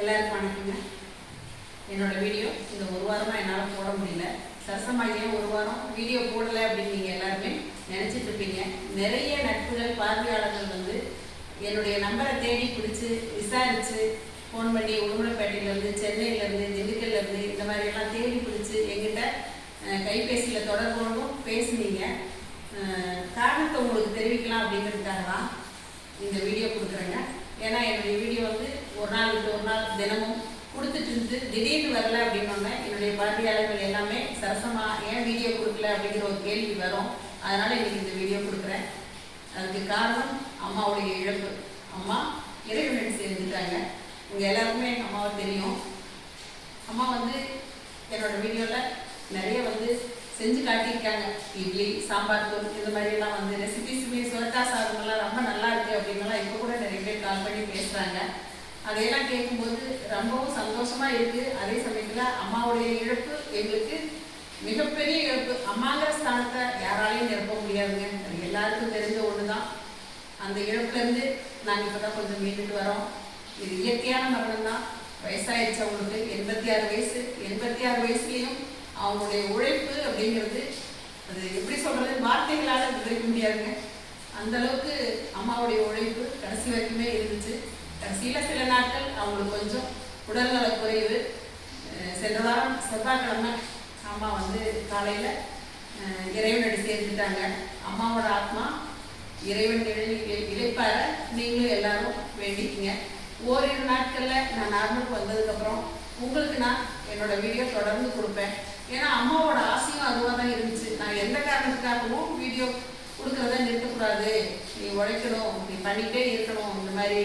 எல்லாருக்கும் வணக்கங்க என்னோடய வீடியோ இந்த ஒரு வாரமாக என்னால் போட முடியல. சரசமாக ஒரு வாரம் வீடியோ போடலை அப்படின்னு நீங்கள் எல்லாருமே நினச்சிட்டு இருப்பீங்க. நிறைய நட்புகள் பார்வையாளர்கள் வந்து என்னுடைய நம்பரை தேடி பிடிச்சி விசாரித்து ஃபோன் பண்ணி உடுமலைப்பேட்டையிலேருந்து சென்னையிலேருந்து திண்டுக்கல்லேருந்து இந்த மாதிரியெல்லாம் தேடி பிடிச்சி எங்கிட்ட கைபேசியில் தொடர்பு கொண்டும் பேசுனீங்க காரணத்தை உங்களுக்கு தெரிவிக்கலாம் அப்படிங்கிறதுக்காக தான் இந்த வீடியோ கொடுக்குறேங்க. ஏன்னா என்னுடைய வீடியோ வந்து ஒரு நாள் விட்டு ஒரு நாள் தினமும் கொடுத்துட்டு இருந்து திடீர்னு வரல அப்படின்னாங்க என்னுடைய பார்வையாளர்கள் எல்லாமே சரசமா ஏன் வீடியோ கொடுக்கல அப்படிங்கிற ஒரு கேள்வி வரும். அதனால இன்னைக்கு இந்த வீடியோ கொடுக்குறேன். அதுக்கு காரணம் அம்மாவுடைய இழப்பு. அம்மா இறைவனடி சேர்ந்துட்டாங்க. உங்கள் எல்லாருக்குமே எங்கள் அம்மாவை தெரியும். அம்மா வந்து என்னோடய வீடியோவில் நிறைய வந்து செஞ்சு காட்டியிருக்காங்க. இட்லி சாம்பார் தூள் இந்த மாதிரி எல்லாம் வந்து ரெசிபிஸுமே சுரக்கா சாதமெல்லாம் ரொம்ப நல்லா இருக்குது அப்படின்லாம் இப்போ கூட நிறைய பேர் கால் பண்ணி பேசுகிறாங்க அதையெல்லாம் கேட்கும்போது ரொம்பவும் சந்தோஷமா இருக்கு. அதே சமயத்தில் அம்மாவுடைய இழப்பு எங்களுக்கு மிகப்பெரிய இழப்பு. அம்மாங்கிற ஸ்தானத்தை யாராலையும் நிரப்ப முடியாதுங்க. அது எல்லாருக்கும் தெரிஞ்ச ஒன்று தான் அந்த இழப்புலேருந்து நாங்கள் இப்போ தான் கொஞ்சம் மீண்டுட்டு வரோம். இது இயற்கையான மரணம் தான் வயசாயிடுச்சு அவங்களுக்கு. எண்பத்தி ஆறு வயசு. எண்பத்தி ஆறு வயசுலேயும் அவங்களுடைய உழைப்பு அப்படிங்கிறது அது எப்படி சொல்றது? வார்த்தைகளால் விவரிக்க முடியாதுங்க. அந்தளவுக்கு அம்மாவுடைய உழைப்பு கடைசி வரைக்குமே இருந்துச்சு. கடைசியில் சில நாட்கள் அவங்களுக்கு கொஞ்சம் உடல்நலக் குறைவு சென்ற வாரம் செவ்வாய்க்கிழமை அம்மா வந்து காலையில் இறைவனடி சேர்ந்துட்டாங்க. அம்மாவோட ஆத்மா இறைவன் நிழலில் இழைப்பார. நீங்களும் எல்லாரும் வேண்டிக்கிங்க. ஓரிரு நாட்களில் நான் நார்மலுக்கு வந்ததுக்கப்புறம் உங்களுக்கு நான் என்னோட வீடியோ தொடர்ந்து கொடுப்பேன். ஏன்னா அம்மாவோட ஆசையும் அதுவாக தான் இருந்துச்சு. நான் எந்த காரணத்துக்காகவும் வீடியோ கொடுக்குறத நிறுத்தக்கூடாது. நீ உழைக்கணும் நீ பண்ணிகிட்டே இருக்கணும் இந்த மாதிரி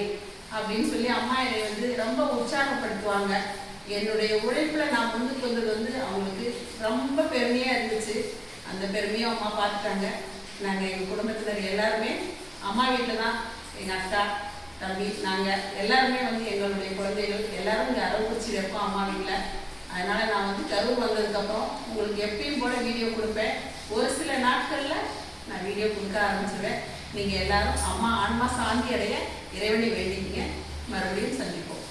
அப்படின்னு சொல்லி அம்மா என்னை வந்து ரொம்ப உற்சாகப்படுத்துவாங்க. என்னுடைய உழைப்பில் நான் முன்னுக்கு வந்தது வந்து அவங்களுக்கு ரொம்ப பெருமையாக இருந்துச்சு. அந்த பெருமையும் அம்மா பார்த்துட்டாங்க. நாங்கள் எங்கள் குடும்பத்தினர் எல்லாருமே அம்மா வீட்டில் தான் எங்கள் அக்கா தம்பி நாங்கள் எல்லாருமே வந்து எங்களுடைய குழந்தைகள் எல்லாரும் இங்கே அரவக்குறிச்சி வைப்போம் அம்மா வீட்டில் அதனால் நான் வந்து கரூர் வந்ததுக்கப்புறம் உங்களுக்கு எப்பயும் போல வீடியோ கொடுப்பேன். ஒரு சில நாட்களில் நான் வீடியோ கொடுக்க ஆரம்பிச்சிடுவேன் நீங்கள் எல்லாரும் அம்மா ஆன்மா சாந்தி அடைய இறைவனை வேண்டிக்கிங்க. மறுபடியும் சந்திப்போம்.